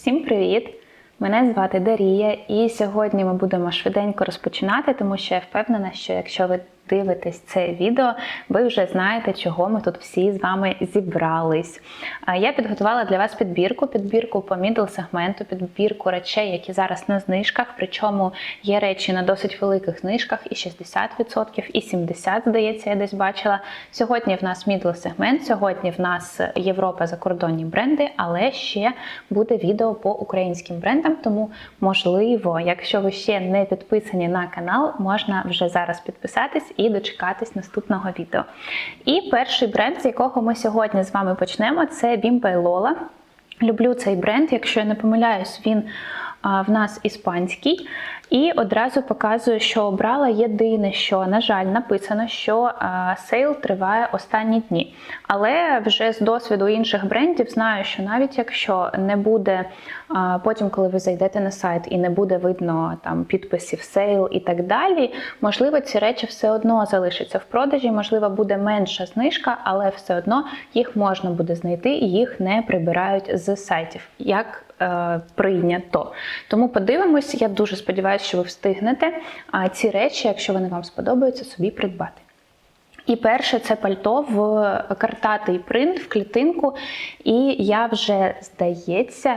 Всім привіт! Мене звати Дарія, і сьогодні ми будемо швиденько розпочинати, тому що я впевнена, що якщо ви дивитесь це відео, ви вже знаєте, чого ми тут всі з вами зібрались. Я підготувала для вас підбірку, підбірку по мідл сегменту, підбірку речей, які зараз на знижках. Причому є речі на досить великих знижках, і 60%, і 70%, здається, я десь бачила. Сьогодні в нас мідл сегмент, сьогодні в нас Європа закордонні бренди, але ще буде відео по українським брендам. Тому, можливо, якщо ви ще не підписані на канал, можна вже зараз підписатись і дочекатись наступного відео. І перший бренд, з якого ми сьогодні з вами почнемо, це Bimpa Lola. Люблю цей бренд, якщо я не помиляюсь, він в нас іспанський. І одразу показую, що обрала єдине, що, на жаль, написано, що сейл триває останні дні. Але вже з досвіду інших брендів знаю, що навіть якщо не буде а, потім, коли ви зайдете на сайт і не буде видно там підписів сейл і так далі, можливо, ці речі все одно залишаться в продажі, можливо, буде менша знижка, але все одно їх можна буде знайти і їх не прибирають з сайтів. Як е, Прийнято. Тому подивимось, я дуже сподіваюся, що ви встигнете ці речі, якщо вони вам сподобаються, собі придбати. І перше це пальто в картатий принт в клітинку. І я вже, здається,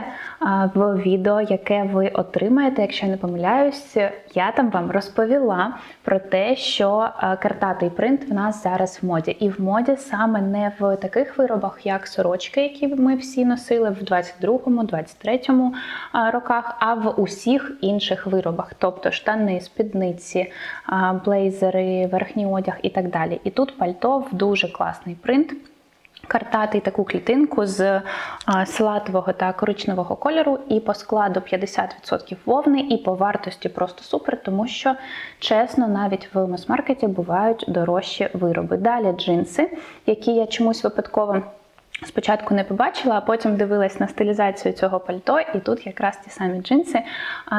в відео, яке ви отримаєте, якщо я не помиляюсь, я там вам розповіла про те, що картатий принт в нас зараз в моді. І в моді саме не в таких виробах, як сорочки, які ми всі носили в 22-му, 23-му роках, а в усіх інших виробах, тобто штани, спідниці, блейзери, верхній одяг і так далі. І тут пальто в дуже класний принт. Картатий таку клітинку з салатового та коричневого кольору, і по складу 50% вовни, і по вартості просто супер, тому що, чесно, навіть в мас-маркеті бувають дорожчі вироби. Далі джинси, які я чомусь випадково. Спочатку не побачила, а потім дивилась на стилізацію цього пальто, і тут якраз ті самі джинси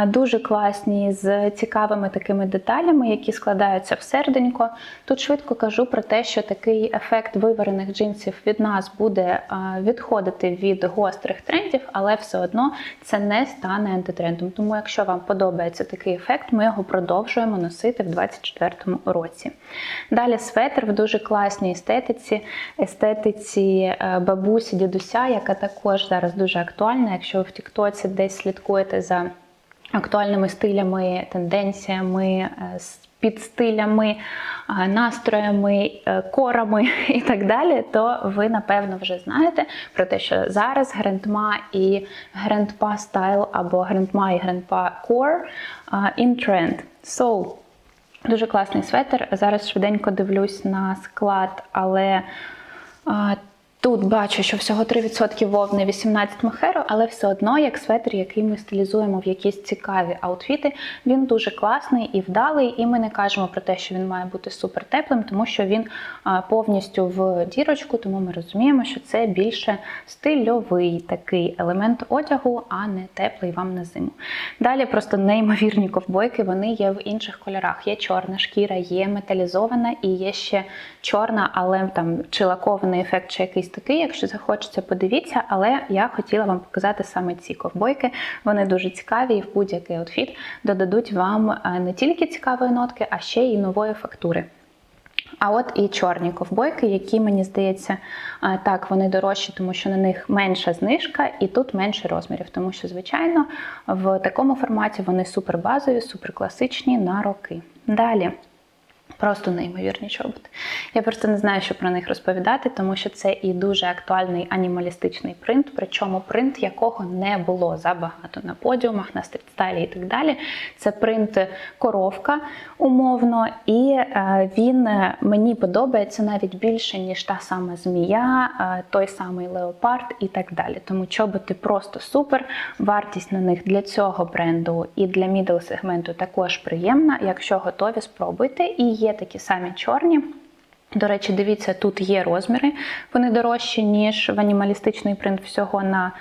дуже класні, з цікавими такими деталями, які складаються в серденько. Тут швидко кажу про те, що такий ефект виварених джинсів від нас буде відходити від гострих трендів, але все одно це не стане антитрендом. Тому, якщо вам подобається такий ефект, ми його продовжуємо носити в 2024 році. Далі светр в дуже класній естетиці, естетиці бабусі, дідуся, яка також зараз дуже актуальна. Якщо ви в Тіктоці десь слідкуєте за актуальними стилями, тенденціями, підстилями, настроями, корами і так далі, то ви напевно вже знаєте про те, що зараз Грандма і Грандпа Style або Грандма і Грандпа Core in trend. So, Дуже класний светр. Зараз швиденько дивлюсь на склад, але Тут бачу, що всього 3% вовни, 18 мохеро, але все одно, як светр, який ми стилізуємо в якісь цікаві аутфіти, він дуже класний і вдалий, і ми не кажемо про те, що він має бути супер теплим, тому що він повністю в дірочку, тому ми розуміємо, що це більше стильовий такий елемент одягу, а не теплий вам на зиму. Далі просто неймовірні ковбойки, вони є в інших кольорах. Є чорна шкіра, є металізована і є ще чорна, але там чи лакований ефект, чи якийсь такий, якщо захочеться, подивіться, але я хотіла вам показати саме ці ковбойки. Вони дуже цікаві і в будь-який outfit додадуть вам не тільки цікавої нотки, а ще й нової фактури. А от і чорні ковбойки, які, мені здається, так, вони дорожчі, тому що на них менша знижка, і тут менше розмірів. Тому що, звичайно, в такому форматі вони супер базові, супер класичні на роки. Далі. Просто неймовірні чоботи. Я просто не знаю, що про них розповідати, тому що це і дуже актуальний анімалістичний принт, причому принт, якого не було забагато на подіумах, на стрітстайлі і так далі. Це принт коровка умовно, і е, він е, мені подобається навіть більше, ніж та сама змія, е, той самий леопард і так далі. Тому чоботи просто супер. Вартість на них для цього бренду і для мідл сегменту також приємна. Якщо готові, спробуйте. І є такі самі чорні. До речі, дивіться, тут є розміри, вони дорожчі, ніж в анімалістичний принт всього на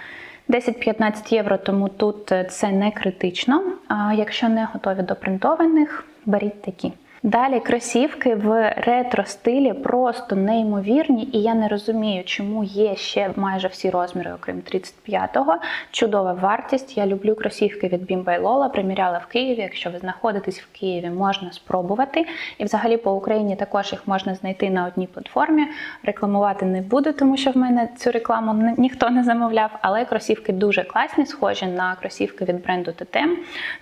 10-15 євро, тому тут це не критично. А якщо не готові до принтованих, беріть такі. Dалі кросівки в ретро стилі просто неймовірні, і я не розумію, чому є ще майже всі розміри, окрім 35-го. Чудова вартість. Я люблю кросівки від Bimba Lola, приміряла в Києві. Якщо ви знаходитесь в Києві, можна спробувати. І взагалі по Україні також їх можна знайти на одній платформі. Рекламувати не буду, тому що в мене цю рекламу ніхто не замовляв. Але кросівки дуже класні, схожі на кросівки від бренду TTM.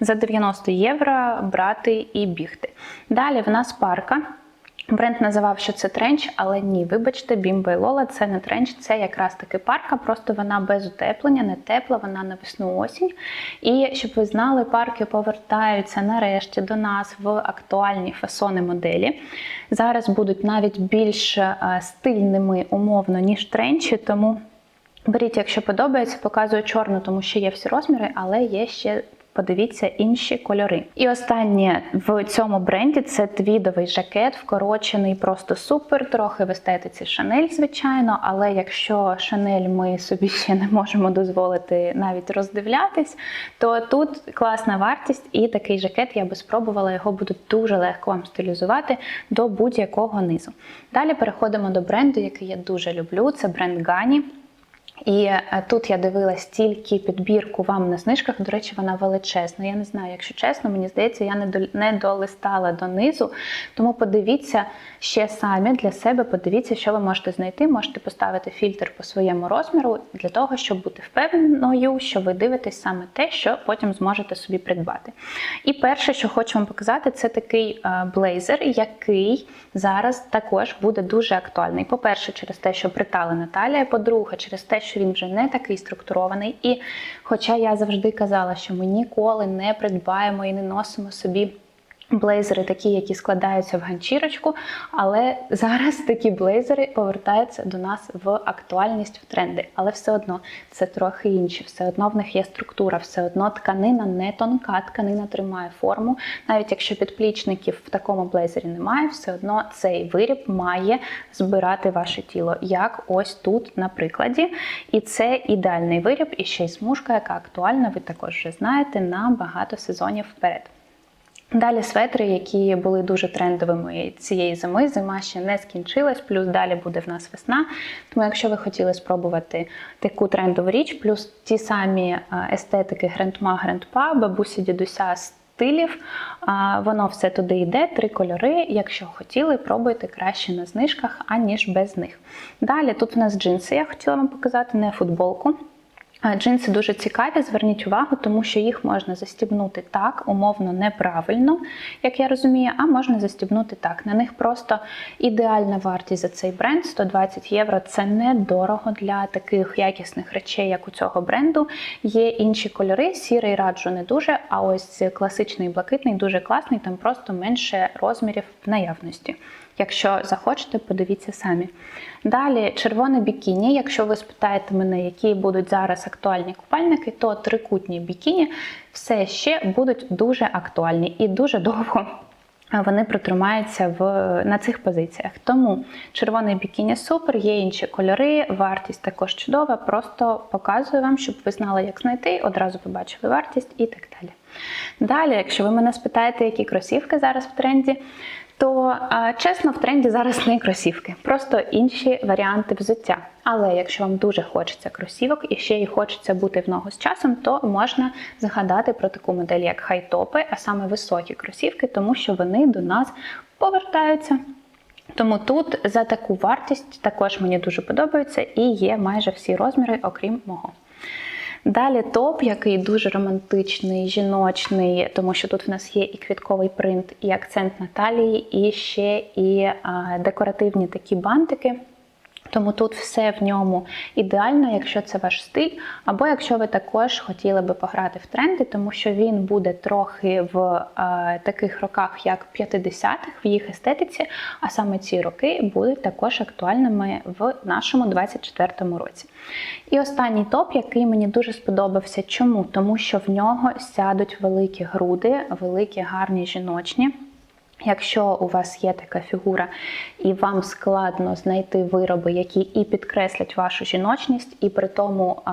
За 90 євро брати і бігти. Далі в нас парка. Бренд називав, що це тренч, але ні, вибачте, Bim by Lola це не тренч, це якраз таки парка, просто вона без утеплення, не тепла, вона на весну осінь. І щоб ви знали, парки повертаються нарешті до нас в актуальні фасони моделі. Зараз будуть навіть більш е, стильними умовно, ніж тренчі, тому беріть, якщо подобається, показую чорну, тому що є всі розміри, але є ще Подивіться інші кольори. І останнє в цьому бренді це твідовий жакет, вкорочений просто супер, трохи в естетиці Шанель, звичайно. Але якщо Шанель ми собі ще не можемо дозволити навіть роздивлятись, то тут класна вартість, і такий жакет я би спробувала. Його буде дуже легко вам стилізувати до будь-якого низу. Далі переходимо до бренду, який я дуже люблю. Це бренд Гані. І е, тут я дивилась тільки підбірку вам на знижках. До речі, вона величезна. Я не знаю, якщо чесно, мені здається, я не долистала донизу. Тому подивіться ще самі для себе. Подивіться, що ви можете знайти. Можете поставити фільтр по своєму розміру для того, щоб бути впевненою, що ви дивитесь саме те, що потім зможете собі придбати. І перше, що хочу вам показати, це такий е, блейзер, який зараз також буде дуже актуальний. По-перше, через те, що приталена талія, по-друге, через те, що він вже не такий структурований. І хоча я завжди казала, що ми ніколи не придбаємо і не носимо собі. Блейзери такі, які складаються в ганчірочку, але зараз такі блейзери повертаються до нас в актуальність в тренди. Але все одно це трохи інше, все одно в них є структура, все одно тканина не тонка, тканина тримає форму. Навіть якщо підплічників в такому блейзері немає, все одно цей виріб має збирати ваше тіло, як ось тут на прикладі. І це ідеальний виріб, і ще й смужка, яка актуальна, ви також вже знаєте, на багато сезонів вперед. Далі светри, які були дуже трендовими цієї зими. Зима ще не скінчилась, плюс далі буде в нас весна. Тому, якщо ви хотіли спробувати таку трендову річ, плюс ті самі естетики грандма, грандпа, бабусі, дідуся стилів, воно все туди йде, три кольори. Якщо хотіли, пробуйте краще на знижках, аніж без них. Далі тут в нас джинси, я хотіла вам показати, не футболку. Джинси дуже цікаві, зверніть увагу, тому що їх можна застібнути так, умовно неправильно, як я розумію, а можна застібнути так. На них просто ідеальна вартість за цей бренд 120 євро. Це недорого для таких якісних речей, як у цього бренду. Є інші кольори, сірий раджу не дуже, а ось класичний блакитний дуже класний, там просто менше розмірів в наявності. Якщо захочете, подивіться самі. Далі червоне бікіні. Якщо ви спитаєте мене, які будуть зараз актуальні купальники, то трикутні бікіні все ще будуть дуже актуальні і дуже довго. Вони протримаються в, на цих позиціях. Тому червоний бікіні супер, є інші кольори, вартість також чудова. Просто показую вам, щоб ви знали, як знайти, одразу побачили вартість і так далі. Далі, якщо ви мене спитаєте, які кросівки зараз в тренді, то чесно, в тренді зараз не кросівки, просто інші варіанти взуття. Але якщо вам дуже хочеться кросівок і ще й хочеться бути в ногу з часом, то можна згадати про таку модель, як хайтопи, а саме високі кросівки, тому що вони до нас повертаються. Тому тут за таку вартість також мені дуже подобається і є майже всі розміри, окрім мого. Далі топ, який дуже романтичний, жіночний, тому що тут в нас є і квітковий принт, і акцент на талії, і ще і а, декоративні такі бантики. Тому тут все в ньому ідеально, якщо це ваш стиль, або якщо ви також хотіли би пограти в тренди, тому що він буде трохи в е, таких роках, як 50-х, в їх естетиці, а саме ці роки будуть також актуальними в нашому 24-му році. І останній топ, який мені дуже сподобався. Чому? Тому що в нього сядуть великі груди, великі гарні жіночні. Якщо у вас є така фігура і вам складно знайти вироби, які і підкреслять вашу жіночність, і при тому а,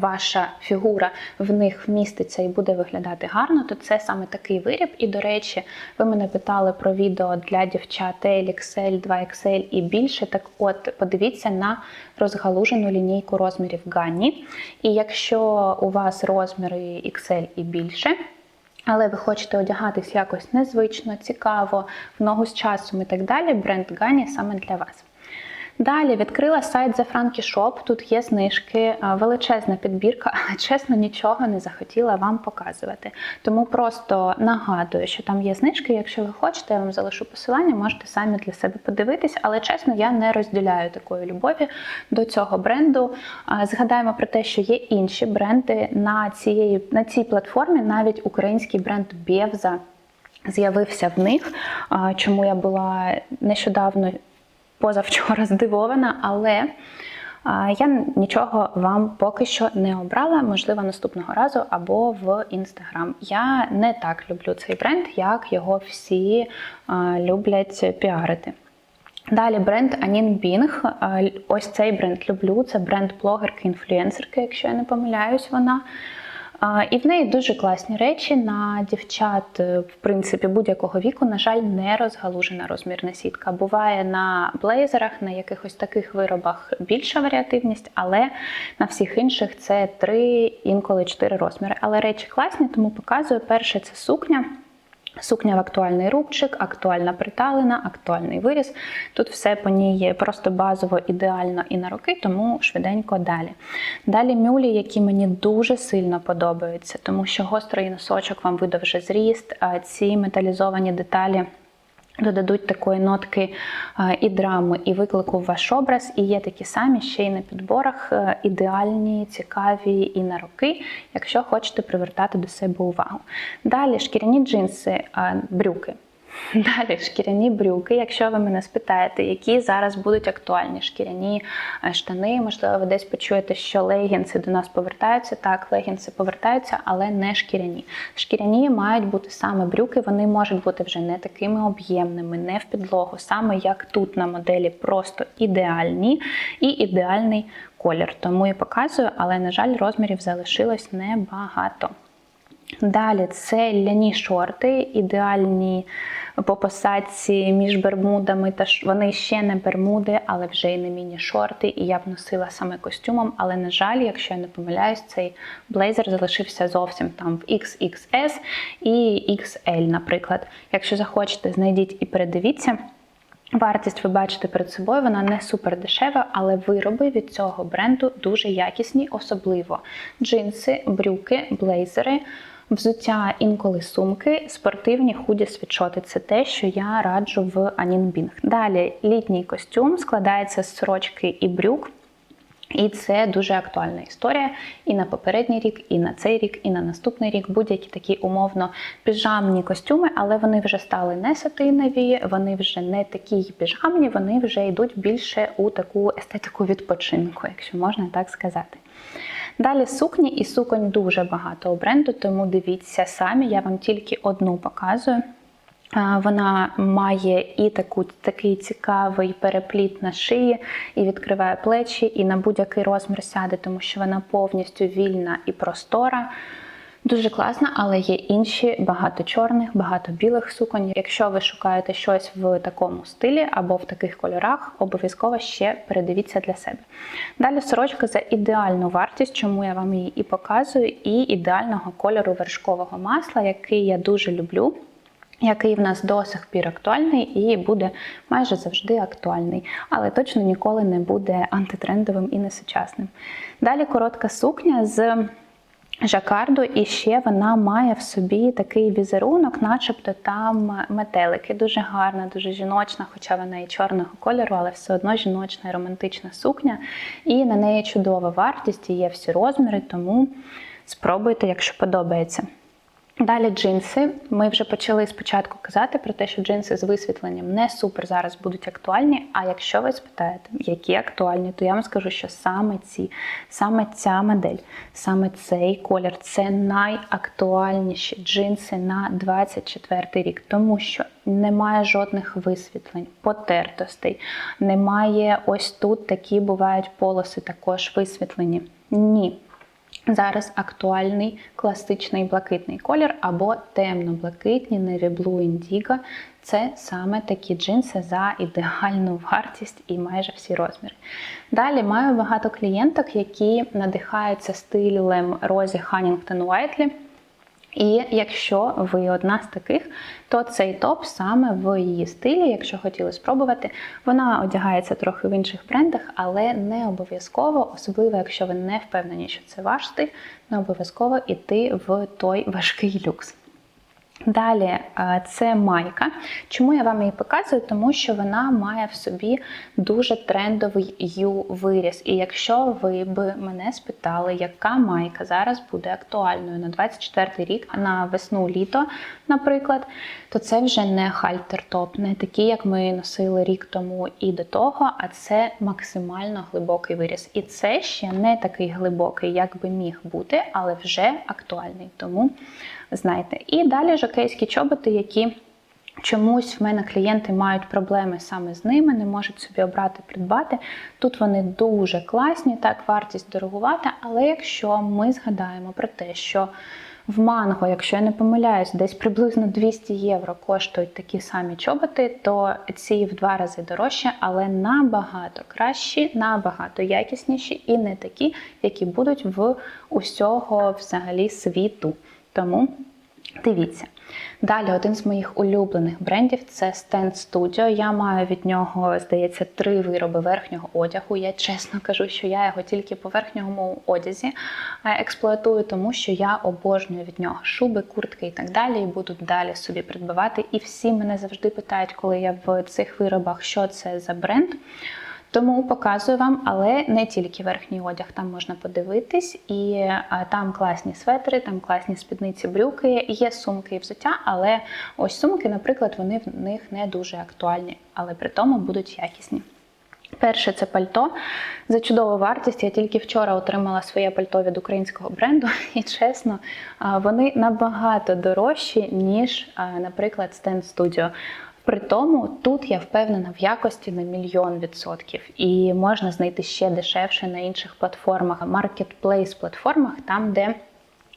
ваша фігура в них вміститься і буде виглядати гарно, то це саме такий виріб. І, до речі, ви мене питали про відео для дівчат L, XL, 2XL і більше. Так от, подивіться на розгалужену лінійку розмірів Ганні. І якщо у вас розміри XL і більше, але ви хочете одягатись якось незвично, цікаво, в ногу з часом і так далі, бренд Гані саме для вас. Далі відкрила сайт The Frankie Shop. Тут є знижки, величезна підбірка, але чесно нічого не захотіла вам показувати. Тому просто нагадую, що там є знижки. Якщо ви хочете, я вам залишу посилання, можете самі для себе подивитись. Але чесно, я не розділяю такої любові до цього бренду. Згадаємо про те, що є інші бренди на, цієї, на цій платформі, навіть український бренд Бєвза. З'явився в них, чому я була нещодавно позавчора здивована, але я нічого вам поки що не обрала, можливо, наступного разу або в інстаграм. Я не так люблю цей бренд, як його всі люблять піарити. Далі бренд Анін Бінг. Ось цей бренд люблю. Це бренд блогерки-інфлюенсерки, якщо я не помиляюсь, вона. І в неї дуже класні речі на дівчат, е, в принципі, будь-якого віку, на жаль, не розгалужена розмірна сітка. Буває на блейзерах, на якихось таких виробах більша варіативність, але на всіх інших це три, інколи чотири розміри. Але речі класні, тому показую. Перше це сукня. Сукня в актуальний рубчик, актуальна приталина, актуальний виріс. Тут все по ній є просто базово ідеально і на руки, тому швиденько далі. Далі мюлі, які мені дуже сильно подобаються, тому що гострий носочок вам видовже зріст, а ці металізовані деталі. Додадуть такої нотки і драми, і виклику в ваш образ, і є такі самі ще й на підборах е, ідеальні, цікаві і на руки, якщо хочете привертати до себе увагу. Далі шкіряні джинси, брюки. Далі шкіряні брюки. Якщо ви мене спитаєте, які зараз будуть актуальні шкіряні е, штани, можливо, ви десь почуєте, що легінси до нас повертаються. Так, легінси повертаються, але не шкіряні. Шкіряні мають бути саме брюки, вони можуть бути вже не такими об'ємними, не в підлогу, саме як тут на моделі, просто ідеальні і ідеальний колір. Тому і показую, але, на жаль, розмірів залишилось небагато. Далі це ляні шорти, ідеальні по посадці між бермудами. Та вони ще не бермуди, але вже й не міні-шорти. І я б носила саме костюмом. Але, на жаль, якщо я не помиляюсь, цей блейзер залишився зовсім там в XXS і XL, наприклад. Якщо захочете, знайдіть і передивіться. Вартість ви бачите перед собою, вона не супер дешева, але вироби від цього бренду дуже якісні, особливо джинси, брюки, блейзери. Взуття інколи сумки, спортивні худі світшоти це те, що я раджу в Анінбінг. Далі літній костюм складається з сорочки і брюк. І це дуже актуальна історія і на попередній рік, і на цей рік, і на наступний рік будь-які такі умовно піжамні костюми, але вони вже стали не сатинові, вони вже не такі піжамні, вони вже йдуть більше у таку естетику відпочинку, якщо можна так сказати. Далі сукні і суконь дуже багато у бренду, тому дивіться самі, я вам тільки одну показую. Вона має і таку, такий цікавий перепліт на шиї, і відкриває плечі, і на будь-який розмір сяде, тому що вона повністю вільна і простора. Дуже класна, але є інші багато чорних, багато білих суконь. Якщо ви шукаєте щось в такому стилі або в таких кольорах, обов'язково ще передивіться для себе. Далі сорочка за ідеальну вартість, чому я вам її і показую, і ідеального кольору вершкового масла, який я дуже люблю. Який в нас до сих пір актуальний і буде майже завжди актуальний, але точно ніколи не буде антитрендовим і несучасним. Далі коротка сукня з жакарду, і ще вона має в собі такий візерунок, начебто там метелики. Дуже гарна, дуже жіночна, хоча вона і чорного кольору, але все одно жіночна і романтична сукня. І на неї чудова вартість, і є всі розміри, тому спробуйте, якщо подобається. Далі джинси. Ми вже почали спочатку казати про те, що джинси з висвітленням не супер зараз будуть актуальні. А якщо ви спитаєте, які актуальні, то я вам скажу, що саме ці, саме ця модель, саме цей колір це найактуальніші джинси на 24 рік, тому що немає жодних висвітлень, потертостей, немає ось тут такі бувають полоси також висвітлені. Ні. Зараз актуальний класичний блакитний колір або темно-блакитні Blue Indigo. Це саме такі джинси за ідеальну вартість і майже всі розміри. Далі маю багато клієнток, які надихаються стилем Розі Ханнінгтон Уайтлі. І якщо ви одна з таких, то цей топ саме в її стилі, якщо хотіли спробувати, вона одягається трохи в інших брендах, але не обов'язково, особливо якщо ви не впевнені, що це ваш стиль, не обов'язково йти в той важкий люкс. Далі е, це майка. Чому я вам її показую? Тому що вона має в собі дуже трендовий ю-виріс. І якщо ви б мене спитали, яка майка зараз буде актуальною на 24 рік, на весну-літо, наприклад, то це вже не хальтер-топ, не такий, як ми носили рік тому і до того, а це максимально глибокий виріс. І це ще не такий глибокий, як би міг бути, але вже актуальний. Тому знаєте. І далі жокейські чоботи, які чомусь в мене клієнти мають проблеми саме з ними, не можуть собі обрати, придбати. Тут вони дуже класні, так, вартість дорогувати, але якщо ми згадаємо про те, що в манго, якщо я не помиляюсь, десь приблизно 200 євро коштують такі самі чоботи, то ці в два рази дорожче, але набагато кращі, набагато якісніші і не такі, які будуть в усього взагалі світу. Тому дивіться. Далі один з моїх улюблених брендів це Stand Studio. Я маю від нього, здається, три вироби верхнього одягу. Я чесно кажу, що я його тільки по верхньому одязі експлуатую, тому що я обожнюю від нього шуби, куртки і так далі. І буду далі собі придбавати. І всі мене завжди питають, коли я в цих виробах, що це за бренд. Тому показую вам, але не тільки верхній одяг, там можна подивитись, і там класні светри, там класні спідниці, брюки, є сумки і взуття, але ось сумки, наприклад, вони в них не дуже актуальні, але при тому будуть якісні. Перше це пальто. За чудову вартість. Я тільки вчора отримала своє пальто від українського бренду, і чесно, вони набагато дорожчі, ніж, наприклад, Stand Studio. При тому тут я впевнена в якості на мільйон відсотків, і можна знайти ще дешевше на інших платформах, маркетплейс платформах, там де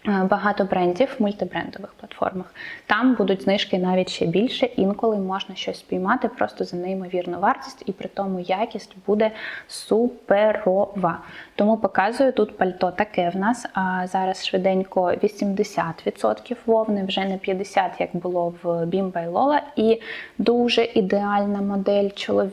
багато брендів, в мультибрендових платформах. Там будуть знижки навіть ще більше, інколи можна щось спіймати просто за неймовірну вартість, і при тому якість буде суперова. Тому показую тут пальто таке в нас. А зараз швиденько 80% вовни, вже не 50%, як було в Bimba і Lola. І дуже ідеальна модель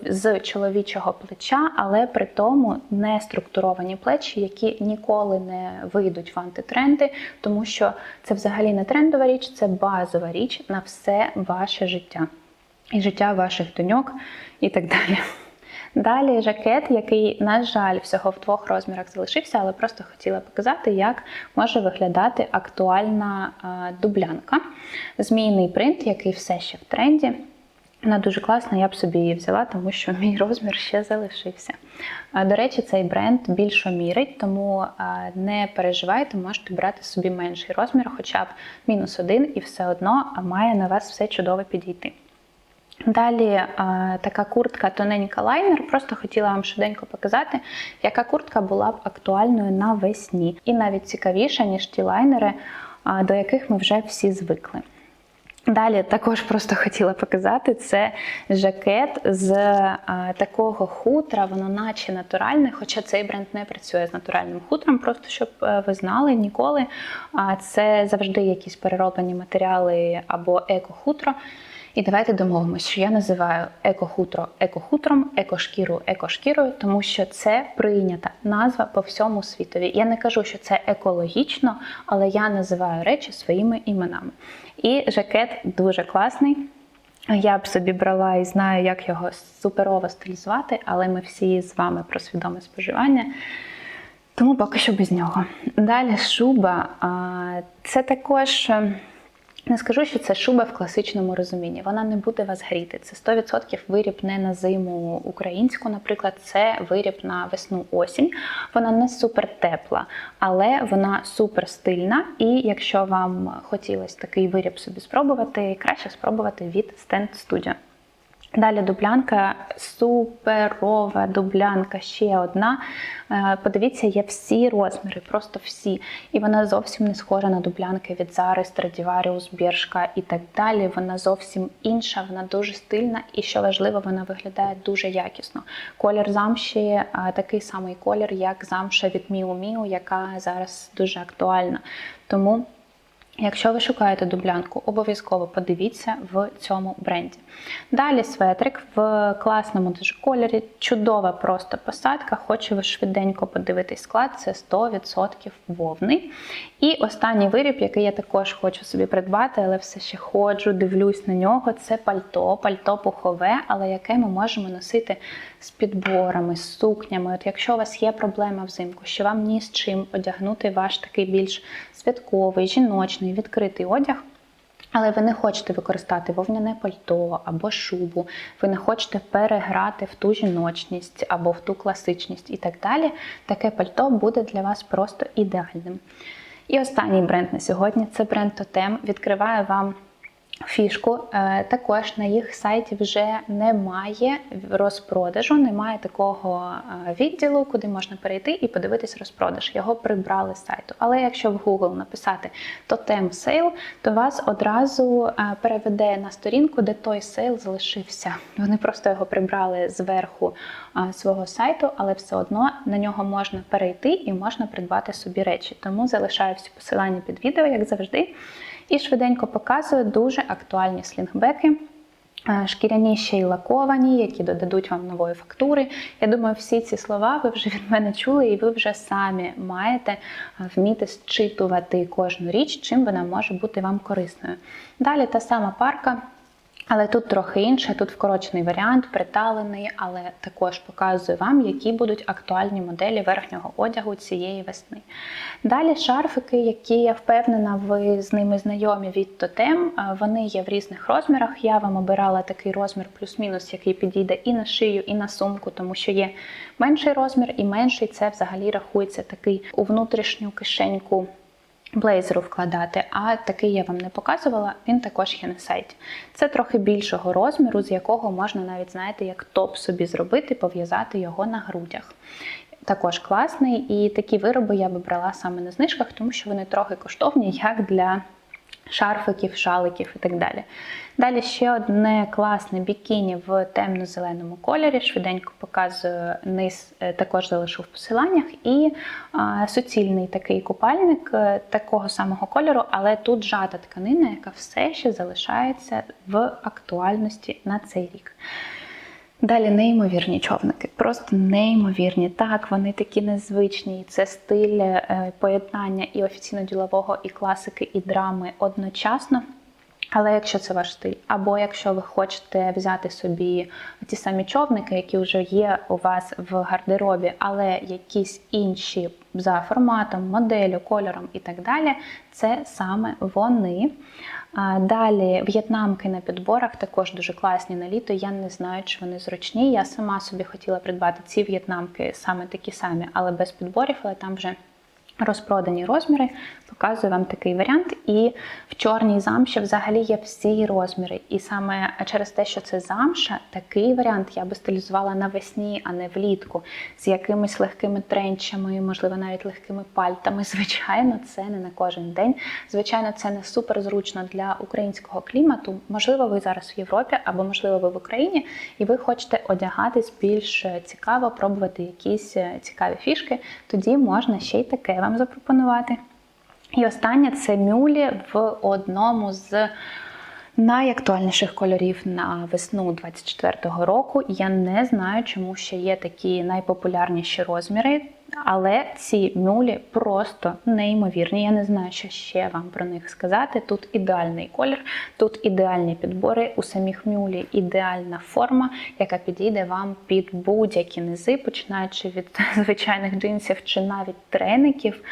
з чоловічого плеча, але при тому не структуровані плечі, які ніколи не вийдуть в антитренди тому що це взагалі не трендова річ, це базова річ на все ваше життя і життя ваших доньок і так далі. Далі жакет, який, на жаль, всього в двох розмірах залишився, але просто хотіла показати, як може виглядати актуальна дублянка. Змійний принт, який все ще в тренді. Вона дуже класна, я б собі її взяла, тому що мій розмір ще залишився. До речі, цей бренд більше мірить, тому не переживайте, можете брати собі менший розмір, хоча б мінус один, і все одно має на вас все чудово підійти. Далі така куртка тоненька лайнер. Просто хотіла вам швиденько показати, яка куртка була б актуальною навесні. І навіть цікавіша, ніж ті лайнери, до яких ми вже всі звикли. Далі також просто хотіла показати це жакет з а, такого хутра, воно наче натуральне, хоча цей бренд не працює з натуральним хутром, просто щоб е, ви знали ніколи. А це завжди якісь перероблені матеріали або еко-хутро. І давайте домовимося, що я називаю еко-хутро еко-хутром, тому що це прийнята назва по всьому світові. Я не кажу, що це екологічно, але я називаю речі своїми іменами. І жакет дуже класний. Я б собі брала і знаю, як його суперово стилізувати, але ми всі з вами про свідоме споживання. Тому поки що без нього. Далі шуба. Це також ем, Не скажу, що це шуба в класичному розумінні. Вона не буде вас гріти. Це 100% виріб не на зиму українську, наприклад, це виріб на весну осінь. Вона не супер тепла, але вона супер стильна. І якщо вам хотілося такий виріб собі спробувати, краще спробувати від Stand Studio. Далі дублянка, суперова дублянка, ще одна. Е, Подивіться, є всі розміри, просто всі. І вона зовсім не схожа на дублянки від Zara, Stradivarius, Bershka і так далі. Вона зовсім інша, вона дуже стильна і, що важливо, вона виглядає дуже якісно. Колір замші е, такий самий колір, як замша від Miu Miu, яка зараз дуже актуальна. Тому Якщо ви шукаєте дублянку, обов'язково подивіться в цьому бренді. Далі светрик в класному дуже кольорі, чудова просто посадка. Хочу ви швиденько подивитись склад, це 100% вовни. І останній виріб, який я також хочу собі придбати, але все ще ходжу, дивлюсь на нього. Це пальто, пальто пухове, але яке ми можемо носити з підборами, з сукнями. От Якщо у вас є проблема взимку, що вам ні з чим одягнути ваш такий більш святковий, жіночний, відкритий одяг. Але ви не хочете використати вовняне пальто або шубу, ви не хочете переграти в ту жіночність або в ту класичність і так далі. Таке пальто буде для вас просто ідеальним. І останній бренд на сьогодні це бренд Totem. Відкриваю вам фішку. Е, Також на їх сайті вже немає розпродажу, немає такого е, відділу, куди можна перейти і подивитись розпродаж. Його прибрали з сайту. Але якщо в Google написати Totem Sale, то вас одразу е, переведе на сторінку, де той сейл залишився. Вони просто його прибрали зверху свого сайту, але все одно на нього можна перейти і можна придбати собі речі. Тому залишаю всі посилання під відео, як завжди. І швиденько показую дуже актуальні слінгбеки. е, Шкіряні ще й лаковані, які додадуть вам нової фактури. Я думаю, всі ці слова ви вже від мене чули, і ви вже самі маєте е, вміти зчитувати кожну річ, чим вона може бути вам корисною. Далі та сама парка. Але тут трохи інше, тут вкорочений варіант, приталений, але також показую вам, які будуть актуальні моделі верхнього одягу цієї весни. Далі шарфики, які я впевнена, ви з ними знайомі від тотем. Вони є в різних розмірах. Я вам обирала такий розмір плюс-мінус, який підійде і на шию, і на сумку, тому що є менший розмір, і менший це взагалі рахується такий у внутрішню кишеньку блейзеру вкладати, а такий я вам не показувала, він також є на сайті. Це трохи більшого розміру, з якого можна навіть, знаєте, як топ собі зробити, пов'язати його на грудях. Також класний, і такі вироби я би брала саме на знижках, тому що вони трохи коштовні, як для шарфиків, шаликів і так далі. Далі ще одне класне бікіні в темно-зеленому кольорі. Швиденько показую низ, е, також залишу в посиланнях. І а, суцільний такий купальник е, такого самого кольору, але тут жата тканина, яка все ще залишається в актуальності на цей рік. Далі неймовірні човники, просто неймовірні. Так, вони такі незвичні. Це стиль е, поєднання і офіційно-ділового, і класики, і драми одночасно. Але якщо це ваш стиль, або якщо ви хочете взяти собі ті самі човники, які вже є у вас в гардеробі, але якісь інші за форматом, моделлю, кольором і так далі, це саме вони. Далі в'єтнамки на підборах також дуже класні на літо. Я не знаю, чи вони зручні. Я сама собі хотіла придбати ці в'єтнамки саме такі самі, але без підборів, але там вже розпродані розміри. Показую вам такий варіант. І в чорній замші взагалі є всі розміри. І саме через те, що це замша, такий варіант я би стилізувала навесні, а не влітку, з якимись легкими тренчами, можливо, навіть легкими пальтами. Звичайно, це не на кожен день. Звичайно, це не супер зручно для українського клімату. Можливо, ви зараз в Європі або, можливо, ви в Україні, і ви хочете одягатись більш цікаво, пробувати якісь цікаві фішки. Тоді можна ще й таке вам запропонувати. І останнє це мюлі в одному з найактуальніших кольорів на весну 24-го року. Я не знаю, чому ще є такі найпопулярніші розміри. Але ці мюлі просто неймовірні. Я не знаю, що ще вам про них сказати. Тут ідеальний колір, тут ідеальні підбори у самих мюлі, ідеальна форма, яка підійде вам під будь-які низи, починаючи від звичайних джинсів чи навіть треників,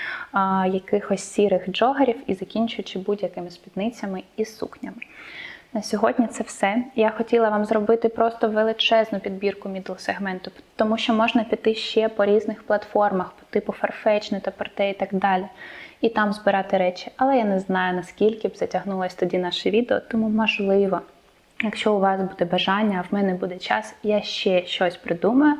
якихось сірих джогерів і закінчуючи будь-якими спідницями і сукнями. На сьогодні це все. Я хотіла вам зробити просто величезну підбірку мідл сегменту, тому що можна піти ще по різних платформах, по типу Farfetch, Net-a-Porter і так далі, і там збирати речі. Але я не знаю, наскільки б затягнулось тоді наше відео, тому можливо. Якщо у вас буде бажання, в мене буде час, я ще щось придумаю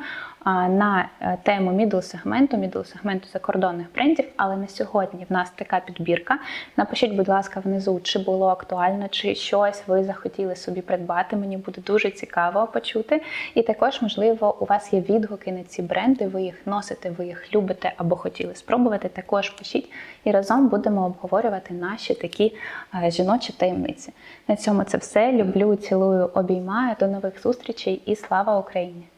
на е, тему мідл сегменту, мідл сегменту закордонних брендів. Але на сьогодні в нас така підбірка. Напишіть, будь ласка, внизу, чи було актуально, чи щось ви захотіли собі придбати. Мені буде дуже цікаво почути. І також, можливо, у вас є відгуки на ці бренди, ви їх носите, ви їх любите або хотіли спробувати. Також пишіть і разом будемо обговорювати наші такі е, жіночі таємниці. На цьому це все. Люблю, цілую, обіймаю. До нових зустрічей і слава Україні!